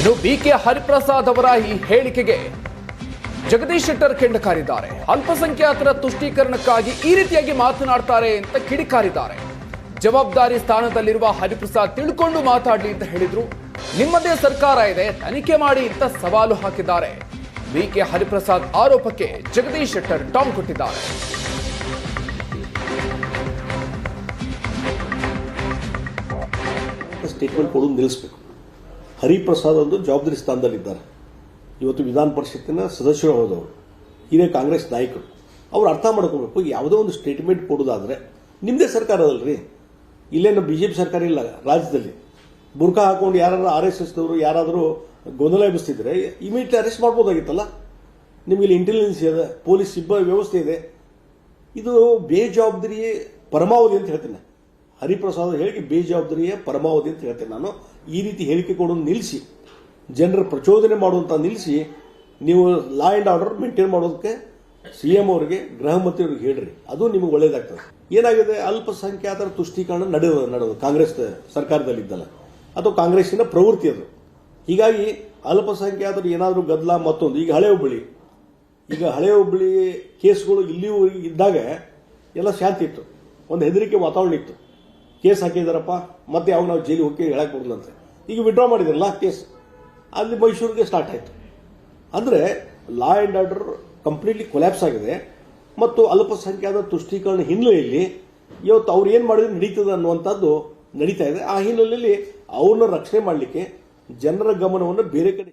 ಇನ್ನು B K Hariprasad ಅವರ ಈ ಹೇಳಿಕೆಗೆ ಜಗದೀಶ್ ಶೆಟ್ಟರ್ ಕೆಂಡಕಾರಿದ್ದಾರೆ. ಅಲ್ಪಸಂಖ್ಯಾತರ ತುಷ್ಟೀಕರಣಕ್ಕಾಗಿ ಈ ರೀತಿಯಾಗಿ ಮಾತನಾಡ್ತಾರೆ ಅಂತ ಕಿಡಿಕಾರಿದ್ದಾರೆ. ಜವಾಬ್ದಾರಿ ಸ್ಥಾನದಲ್ಲಿರುವ ಹರಿಪ್ರಸಾದ್ ತಿಳ್ಕೊಂಡು ಮಾತಾಡಲಿ ಅಂತ ಹೇಳಿದ್ರು. ನಿಮ್ಮದೇ ಸರ್ಕಾರ ಇದೆ, ತನಿಖೆ ಮಾಡಿ ಅಂತ ಸವಾಲು ಹಾಕಿದ್ದಾರೆ. ಬಿ ಕೆ ಹರಿಪ್ರಸಾದ್ ಆರೋಪಕ್ಕೆ ಜಗದೀಶ್ ಶೆಟ್ಟರ್ ಟಾಂಗ್ ಕೊಟ್ಟಿದ್ದಾರೆ. ಸ್ಟೇಟ್ಮೆಂಟ್ ಕೊಡೋದು ನಿಲ್ಲಿಸಬೇಕು. ಹರಿಪ್ರಸಾದ್ ಅವರು ಜವಾಬ್ದಾರಿ ಸ್ಥಾನದಲ್ಲಿದ್ದಾರೆ. ಇವತ್ತು ವಿಧಾನ ಪರಿಷತ್ತಿನ ಸದಸ್ಯರು ಹೋದವರು. ಹಿರಿಯ ಕಾಂಗ್ರೆಸ್ ನಾಯಕರು. ಅವ್ರು ಅರ್ಥ ಮಾಡ್ಕೋಬೇಕು. ಯಾವುದೋ ಒಂದು ಸ್ಟೇಟ್ಮೆಂಟ್ ಕೊಡೋದಾದರೆ ನಿಮ್ಮದೇ ಸರ್ಕಾರ ಅದಲ್ರಿ. ಇಲ್ಲೇನು ಬಿ ಜೆ ಪಿ ಸರ್ಕಾರ ಇಲ್ಲ ರಾಜ್ಯದಲ್ಲಿ. ಬುರ್ಕಾ ಹಾಕೊಂಡು ಯಾರಾದರೂ ಆರ್ ಎಸ್ ಎಸ್ನವರು ಯಾರಾದರೂ ಗೊಂದಲ ಎಬ್ಬಿಸ್ತಿದ್ರೆ ಇಮಿಡಿಯೇಟ್ಲಿ ಅರೆಸ್ಟ್ ಮಾಡ್ಬೋದಾಗಿತ್ತಲ್ಲ? ನಿಮಗೆ ಇಂಟೆಲಿಜೆನ್ಸ್ ಇದೆ ಪೊಲೀಸ್ ಸಿಬ್ಬಂದಿ ವ್ಯವಸ್ಥೆ ಇದೆ. ಇದು ಬೇಜವಾಬ್ದಾರಿ ಪರಮಾವಧಿ ಅಂತ ಹೇಳ್ತೇನೆ. ಹರಿಪ್ರಸಾದ್ ಹೇಳಿಕೆ ಬೇಜವಾಬ್ದಾರಿಯ ಪರಮಾವಧಿ ಅಂತ ಹೇಳ್ತೇನೆ ನಾನು. ಈ ರೀತಿ ಹೇಳಿಕೆ ಕೊಡೋದು ನಿಲ್ಲಿಸಿ. ಜನರ ಪ್ರಚೋದನೆ ಮಾಡುವಂತ ನಿಲ್ಲಿಸಿ. ನೀವು ಲಾ ಆ್ಯಂಡ್ ಆರ್ಡರ್ ಮೇಂಟೈನ್ ಮಾಡೋದಕ್ಕೆ ಸಿ ಸಿಎಂ ಅವರಿಗೆ, ಗೃಹ ಮಂತ್ರಿಯವರಿಗೆ ಹೇಳ್ರಿ. ಅದು ನಿಮಗೆ ಒಳ್ಳೇದಾಗ್ತದೆ. ಏನಾಗಿದೆ? ಅಲ್ಪಸಂಖ್ಯಾತರ ತುಷ್ಟೀಕರಣ ನಡೆಯೋದು ನಡೆಯೋದು ಕಾಂಗ್ರೆಸ್ ಸರ್ಕಾರದಲ್ಲಿದ್ದಲ್ಲ. ಅಥವಾ ಕಾಂಗ್ರೆಸ್ಸಿನ ಪ್ರವೃತ್ತಿ ಅದು. ಹೀಗಾಗಿ ಅಲ್ಪಸಂಖ್ಯಾತರು ಏನಾದರೂ ಗದ್ದಲ ಮತ್ತೊಂದು. ಈಗ ಹಳೆ ಹುಬ್ಬಳ್ಳಿ. ಈಗ ಹಳೆ ಹುಬ್ಬಳ್ಳಿ ಕೇಸ್ಗಳು ಇಲ್ಲಿಯೂ ಇದ್ದಾಗ ಎಲ್ಲ ಶಾಂತಿ ಇತ್ತು. ಒಂದು ಹೆದರಿಕೆ ವಾತಾವರಣ ಇತ್ತು. ಕೇಸ್ ಹಾಕಿದಾರಪ್ಪ, ಮತ್ತೆ ಯಾವಾಗ ನಾವು ಜೈಲಿಗೆ ಹೋಗಿ ಹೇಳಕ್ ಅಂತ ಈಗ ವಿಡ್ರಾ ಮಾಡಿದ್ರಲ್ಲ ಕೇಸ್ ಅಲ್ಲಿ ಮೈಸೂರಿಗೆ ಸ್ಟಾರ್ಟ್ ಆಯಿತು. ಅಂದರೆ law and order completely collapse ಆಗಿದೆ. ಮತ್ತು ಅಲ್ಪಸಂಖ್ಯಾತ ತುಷ್ಟೀಕರಣ ಹಿನ್ನೆಲೆಯಲ್ಲಿ ಇವತ್ತು ಅವ್ರು ಏನು ಮಾಡಿದ್ರೆ ನಡೀತದೆ ಅನ್ನುವಂಥದ್ದು ನಡೀತಾ ಇದೆ. ಆ ಹಿನ್ನೆಲೆಯಲ್ಲಿ ಅವ್ರನ್ನ ರಕ್ಷಣೆ ಮಾಡಲಿಕ್ಕೆ ಜನರ ಗಮನವನ್ನು ಬೇರೆ ಕಡೆ